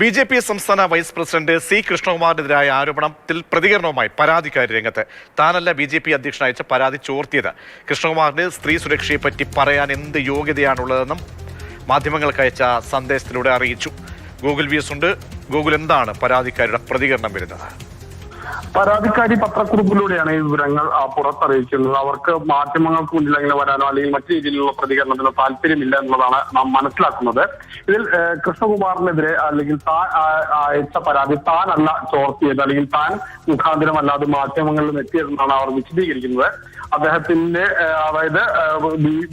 B J P സംസ്ഥാന vice president C കൃഷ്ണകുമാറിനെതിരായ ആരോപണത്തിൽ പ്രതികരണവുമായി പരാതിക്കാരി രംഗത്ത്. താനല്ല ബി ജെ പി അധ്യക്ഷൻ അയച്ച പരാതി ചോർത്തിയത്. കൃഷ്ണകുമാറിന് സ്ത്രീ സുരക്ഷയെ പറ്റി പറയാൻ എന്ത് യോഗ്യതയാണുള്ളതെന്നും മാധ്യമങ്ങൾക്ക് അയച്ച സന്ദേശത്തിലൂടെ അറിയിച്ചു. ഗൂഗിൾ വ്യൂസ് ഉണ്ട്. ഗൂഗിൾ എന്താണ് പരാതിക്കാരുടെ പ്രതികരണം വരുന്നത്? പരാതിക്കാരി പത്രക്കുറിപ്പിലൂടെയാണ് ഈ വിവരങ്ങൾ പുറത്തറിയിക്കുന്നത് അവർക്ക് മാധ്യമങ്ങൾക്ക് മുന്നിൽ അങ്ങനെ വരാനോ അല്ലെങ്കിൽ മറ്റു രീതിയിലുള്ള പ്രതികരണത്തിനോ താല്പര്യമില്ല എന്നുള്ളതാണ് നാം മനസ്സിലാക്കുന്നത്. ഇതിൽ കൃഷ്ണകുമാറിനെതിരെ അല്ലെങ്കിൽ താൻ അയച്ച പരാതി താനല്ല ചോർത്തിയത് അല്ലെങ്കിൽ താൻ മുഖാന്തരമല്ലാതെ മാധ്യമങ്ങളിൽ എത്തിയതെന്നാണ് അവർ വിശദീകരിക്കുന്നത്. അദ്ദേഹത്തിന്റെ അതായത്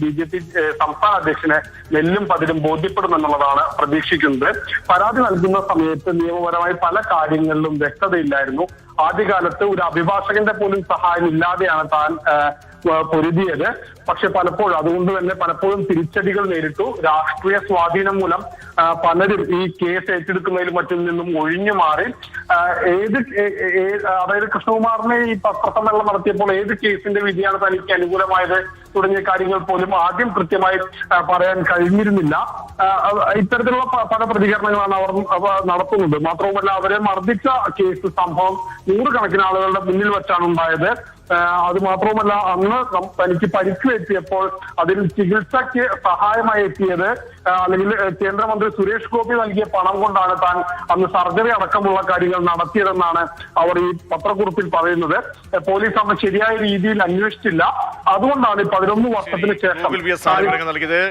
ബി ജെ പി സംസ്ഥാന അധ്യക്ഷനെ നെല്ലും പതിരും ബോധ്യപ്പെടുമെന്നുള്ളതാണ് പ്രതീക്ഷിക്കുന്നത്. പരാതി നൽകുന്ന സമയത്ത് നിയമപരമായി പല കാര്യങ്ങളിലും വ്യക്തതയില്ലായിരുന്നു. ആദ്യകാലത്ത് ഒരു അഭിഭാഷകന്റെ പോലും സഹായം ഇല്ലാതെയാണ് താൻ പൊരുതിയത്. പക്ഷെ പലപ്പോഴും അതുകൊണ്ട് തന്നെ പലപ്പോഴും തിരിച്ചടികൾ നേരിട്ടു. രാഷ്ട്രീയ സ്വാധീനം മൂലം പലരും ഈ കേസ് ഏറ്റെടുക്കുന്നതിൽ മറ്റും നിന്നും ഒഴിഞ്ഞു മാറി. ഏത് അതായത് കൃഷ്ണകുമാറിനെ ഈ പത്രസമ്മേളനം നടത്തിയപ്പോൾ ഏത് കേസിന്റെ വിധിയാണ് തനിക്ക് അനുകൂലമായത് തുടങ്ങിയ കാര്യങ്ങൾ പോലും ആദ്യം കൃത്യമായി പറയാൻ കഴിഞ്ഞിരുന്നില്ല. ഇത്തരത്തിലുള്ള പല പ്രതികരണങ്ങളാണ് അവർ അവ നടത്തുന്നത്. മാത്രവുമല്ല അവരെ മർദ്ദിച്ച കേസ് സംഭവം നൂറുകണക്കിന് ആളുകളുടെ മുന്നിൽ വെച്ചാണ് ഉണ്ടായത്. അത് മാത്രവുമല്ല അന്ന് തനിക്ക് പരിക്ക് പറ്റിയപ്പോൾ അതിൽ ചികിത്സയ്ക്ക് സഹായമായി എത്തിയത് അല്ലെങ്കിൽ കേന്ദ്രമന്ത്രി സുരേഷ് ഗോപി നൽകിയ പണം കൊണ്ടാണ് താൻ അന്ന് സർജറി അടക്കമുള്ള കാര്യങ്ങൾ നടത്തിയതെന്നാണ് അവർ ഈ പത്രക്കുറിപ്പിൽ പറയുന്നത്. പോലീസ് അന്ന് ശരിയായ രീതിയിൽ അന്വേഷിച്ചില്ല. അതുകൊണ്ടാണ് പതിനൊന്ന് വർഷത്തിന് ശേഷം നൽകിയത്.